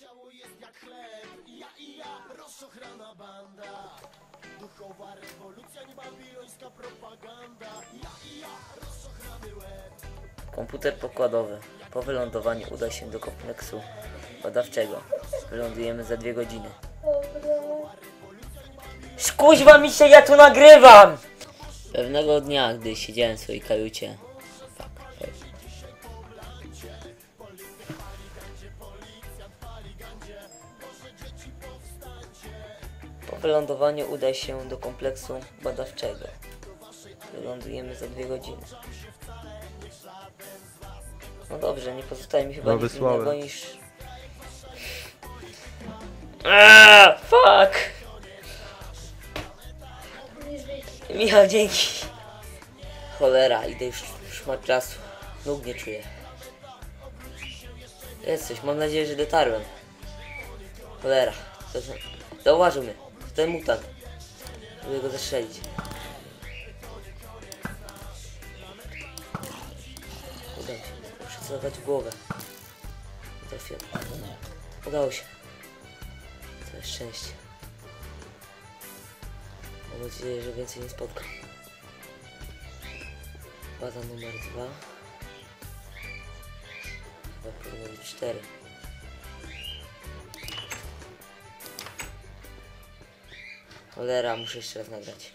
ciało jest jak chleb Ja i ja, rozczochrana banda Duchowa rewolucja, nie babilońska propaganda Ja i ja, rozczochrany łeb Komputer pokładowy. Po wylądowaniu uda się do kompleksu badawczego. Wylądujemy za dwie godziny. Skuźwa mi się, ja tu nagrywam! Pewnego dnia, gdy siedziałem w swojej kajucie. Po wylądowaniu uda się do kompleksu badawczego. Wylądujemy za dwie godziny. No dobrze, nie pozostaje mi chyba No, nic wysłałem. innego niż... Aaaa, fuck! Michał, dzięki. Cholera, idę już szmat czasu. Nóg nie czuję. Jest coś, mam nadzieję, że dotarłem. Cholera, zauważył mnie. Ten mutant. Próbuję go zastrzelić. Udało się. Muszę celować w głowę. Trafiłem. Udało się. Całe szczęście. Mam nadzieję, że więcej nie spotkam. Baza numer dwa. Chyba powinno być cztery. Cholera, muszę jeszcze raz nagrać.